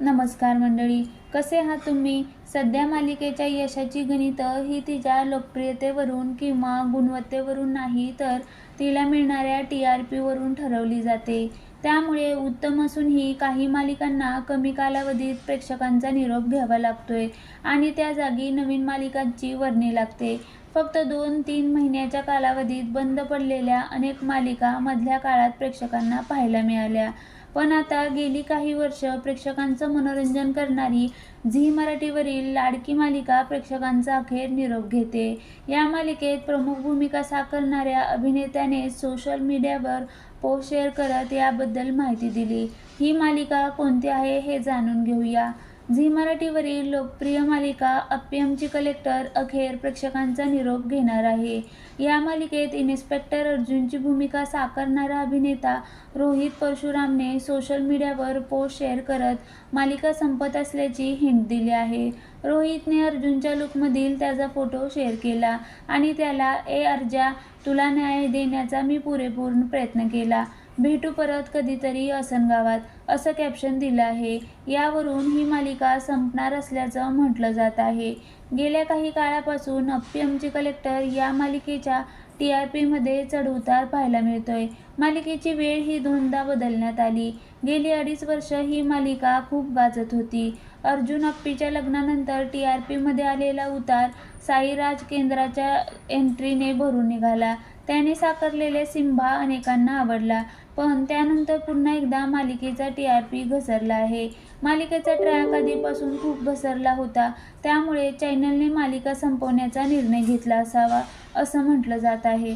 नमस्कार मंडळी कसे आहात तुम्ही? सध्या मालिकेच्या यशाची गणितं ही तिच्या लोकप्रियतेवरून किंवा गुणवत्तेवरून नाही तर तिला मिळणाऱ्या टी आर पीवरून ठरवली जाते. त्यामुळे उत्तम असूनही काही मालिकांना कमी कालावधीत प्रेक्षकांचा निरोप घ्यावा लागतोय आणि त्या जागी नवीन मालिकांची वर्णी लागते. फक्त दोन तीन महिन्याच्या कालावधीत बंद पडलेल्या अनेक मालिका मधल्या काळात प्रेक्षकांना पाहायला मिळाल्या. पण आता गेली काही वर्ष प्रेक्षकांचं मनोरंजन करणारी झी मराठीवरील लाडकी मालिका प्रेक्षकांचा अखेर निरोप घेते. या मालिकेत प्रमुख भूमिका साकारणाऱ्या अभिनेत्याने सोशल मीडियावर पोस्ट शेअर करत याबद्दल माहिती दिली. ही मालिका कोणती आहे हे जाणून घेऊया. झी मराठीवरील लोकप्रिय मालिका अप्पियमची कलेक्टर अखेर प्रेक्षकांचा निरोप घेणार आहे. या मालिकेत इन्स्पेक्टर अर्जुनची भूमिका साकारणारा अभिनेता रोहित परशुरामने सोशल मीडियावर पोस्ट शेअर करत मालिका संपत असल्याची हिंट दिली आहे. रोहितने अर्जुनच्या लुकमधील त्याचा फोटो शेअर केला आणि त्याला ए अर्जा तुला न्याय देण्याचा मी पुरेपूर प्रयत्न केला. भेटू परत कधीतरी असनगावात असं कॅप्शन दिलं आहे. यावरून ही मालिका संपणार असल्याचं म्हटलं जात आहे. गेल्या काही काळापासून अप्पियमची कलेक्टर या मालिकेच्या टी आर पीमध्ये चढउतार पाहायला मिळतोय. मालिकेची वेळ ही दोनदा बदलण्यात आली. गेली अडीच वर्ष ही मालिका खूप गाजत होती. अर्जुन अप्पीच्या लग्नानंतर टी आर पीमध्ये आलेला उतार साईराज केंद्राच्या एंट्रीने भरून निघाला. त्याने साकारलेले सिम्बा अनेकांना आवडला पण त्यानंतर पुन्हा एकदा मालिकेचा टी आर पी घसरला आहे. मालिकेचा ट्रॅक आधीपासून खूप घसरला होता त्यामुळे चॅनलने मालिका संपवण्याचा निर्णय घेतला असावा असं म्हटलं जात आहे.